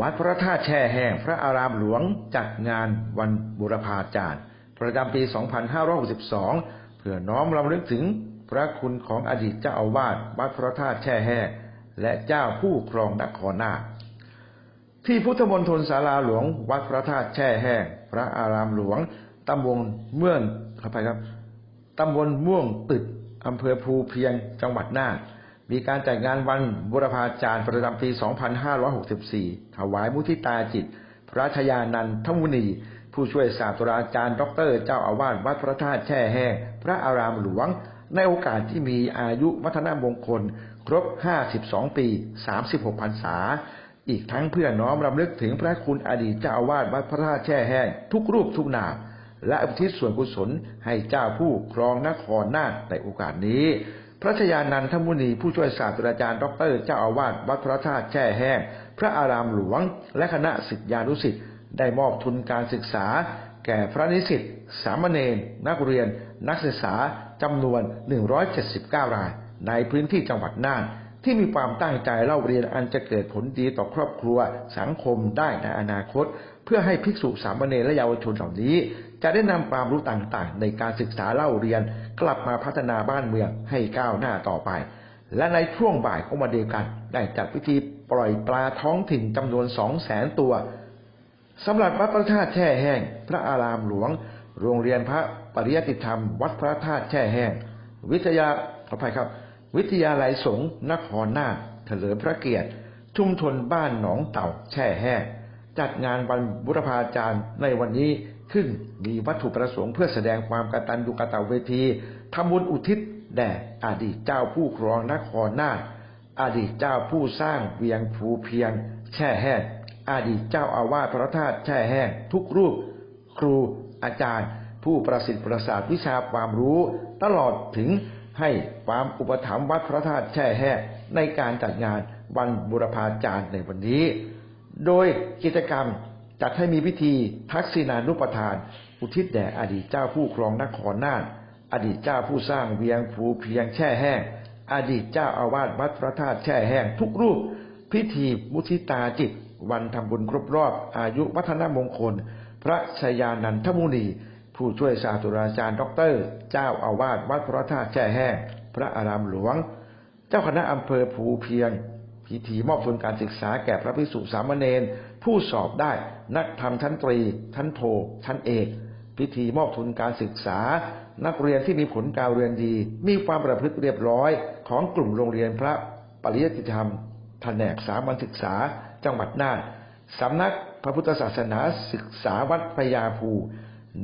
วัดพระธาตุแช่แห้งพระอารามหลวงจัดงานวันบุรพาจารย์ ประจำปี 2562 เพื่อน้อมรำลึกถึงพระคุณของอดีตเจ้าอาวาสวัดพระธาตุแช่แห้งและเจ้าผู้ครองนครนาคที่พุทธมณฑลศาลาหลวง วัดพระธาตุแช่แห้งพระอารามหลวงตำบลเมืองขออภัยครับตำบลม่วงตึกอำเภอภูเพียงจังหวัดน่าน มีการจัดงานวันบุรพาจารย์ประจำปี 2564 ถวายมุทิตาจิต พระชยานันทมุนี ผู้ช่วยศาสตราจารย์ ดร เจ้าอาวาสวัดพระธาตุแช่แห้ง พระอารามหลวง ในโอกาสที่มีอายุวัฒนมงคล ครบ 52 ปี 36พรรษา อีกทั้งเพื่อน้อมรำลึกถึงพระคุณอดีตเจ้าอาวาสวัดพระธาตุแช่แห้ง ทุกรูปทุกนามและอุทิศส่วนกุศลให้เจ้าผู้ครองนครนาถในโอกาสนี้ พระชยานันทมุนีผู้ช่วยศาสตราจารย์ ดร เจ้าอาวาสวัดพระธาตุแช่แห้ง พระอารามหลวง และคณะศิษยานุศิษย์ได้มอบทุนการศึกษา แก่พระนิสิตสามเณรนักเรียน นักศึกษาจำนวน 179 ราย ในพื้นที่จังหวัดน่าน ที่มีความตั้งใจเล่าเรียนอันจะเกิดผลดีต่อครอบครัวสังคมได้ในอนาคต เพื่อให้ภิกษุสามเณรและเยาวชนเหล่านี้ จะได้นำความรู้ต่างๆ ในการศึกษาเล่าเรียนกลับมาพัฒนาบ้านเมืองให้ก้าวหน้าต่อไป และในช่วงบ่ายของวันเดียวกัน ได้จัดพิธีปล่อยปลาท้องถิ่นจำนวนสองแสนตัวสำหรับวัดพระธาตุแช่แห้ง พระอารามหลวง โรงเรียนพระปริยติธรรม วัดพระธาตุแช่แห้ง วิทยาขออภัยครับ วิทยาลัยสงฆ์นครนาถเถลิมพระเกียรติ ชุมชนบ้านหนองเต่าแช่แห้งจัดงานวันบุรพาจารย์ในวันนี้ ขึ้นมีวัตถุประสงค์เพื่อแสดงความกตัญญูกตเวทีทำบุญอุทิศแด่อดีตเจ้าผู้ครองนครนาถอดีตเจ้าผู้สร้างเวียงภูเพียง แช่แห้งอดีตเจ้าอาวาสพระธาตุแช่แห้งทุกรูป ครูอาจารย์ ผู้ประสิทธิ์ประสาทวิชาความรู้ ตลอดถึงให้ความอุปถัมภ์วัดพระธาตุแช่แห้งในการจัดงานวันบุรพาจารย์ในวันนี้ โดยกิจกรรม จัดให้มีพิธีทักษิณานุปทาน อุทิศแด่อดีตเจ้าผู้ครองนครน่าน อดีตเจ้าผู้สร้างเวียงภูเพียงแช่แห้ง อดีตเจ้าอาวาสวัดพระธาตุแช่แห้งทุกรูป พิธีมุทิตาจิต วันทำบุญครบรอบ อายุวัฒนมงคล พระชยานันทมุนี ผู้ช่วยศาสตราจารย์ด็อกเตอร์ เจ้าอาวาสวัดพระธาตุแช่แห้ง พระอารามหลวง เจ้าคณะอำเภอภูเพียง พิธีมอบทุนการศึกษาแก่พระภิกษุสามเณรผู้สอบได้นักธรรมชั้นตรี ชั้นโท ชั้นเอก พิธีมอบทุนการศึกษา นักเรียนที่มีผลการเรียนดี มีความประพฤติเรียบร้อยของกลุ่มโรงเรียนพระปริยัติธรรมแผนกสามัญศึกษา จังหวัดน่านสำนักพระพุทธศาสนาศึกษาวัดพยาภู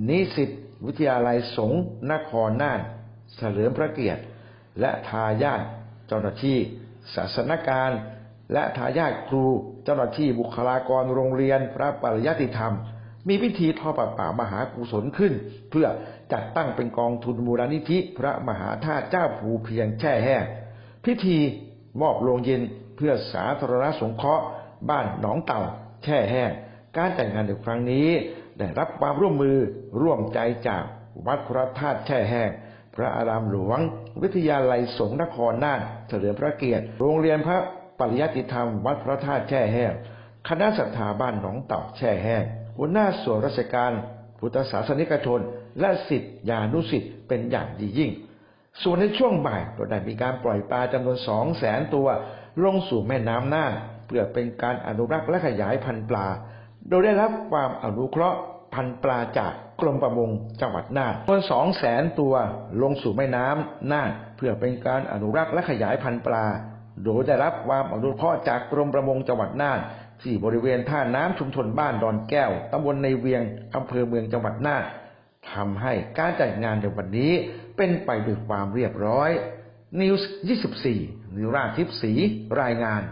นิสิตวิทยาลัยสงฆ์นครน่าน เฉลิมพระเกียรติ และทายาทเจ้าหน้าที่ศาสนการ และทายาทครู เจ้าหน้าที่บุคลากรโรงเรียน พระปริยติธรรม มีพิธีทอดป่าป่ามหากุศลขึ้น เพื่อจัดตั้งเป็นกองทุนมูลนิธิ พระมหาธาตุเจ้าภูเพียงแช่แห้งพิธีมอบโรงเย็นเพื่อสาธารณสงเคราะห์ บ้านหนองเต่าแช่แห้ง การจัดงงานในครั้งนี้ ได้รับความร่วมมือร่วมใจจากวัดพระธาตุแช่แห้งพระอารามหลวง วิทยาลัยสงฆ์นครน่านเฉลิมพระเกียรติ โรงเรียนพระ ริยติธรรมวัดพระธาตุแช่แห้งคณะศรัทธาบ้านหนองเต่าแช่แห้งหัวหน้าส่วนราชการ พุทธศาสนิกชน และสิทธิยานุสิทธิ์เป็นอย่างดียิ่ง ส่วนในช่วงบ่ายก็ได้มีการปล่อยปลาจำนวนสองแสนตัว ลงสู่แม่น้ำน่านเพื่อเป็นการอนุรักษ์และขยายพันธุ์ปลา โดยได้รับความอนุเคราะห์พันธุ์ปลาจากกรมประมงจังหวัดน่านจำนวนสองแสนตัวลงสู่แม่น้ำน่านเพื่อเป็นการอนุรักษ์และขยายพันธุ์ปลา โดยได้รับความอนุเคราะห์จากกรมประมงจังหวัดน่านที่บริเวณท่าน้ำชุมชนบ้านดอนแก้วตำบลในเวียงอำเภอเมืองจังหวัดน่านทำให้การจัดงานในวันนี้เป็นไปด้วยความเรียบร้อยนิวส์ 24นิราทิพสีรายงาน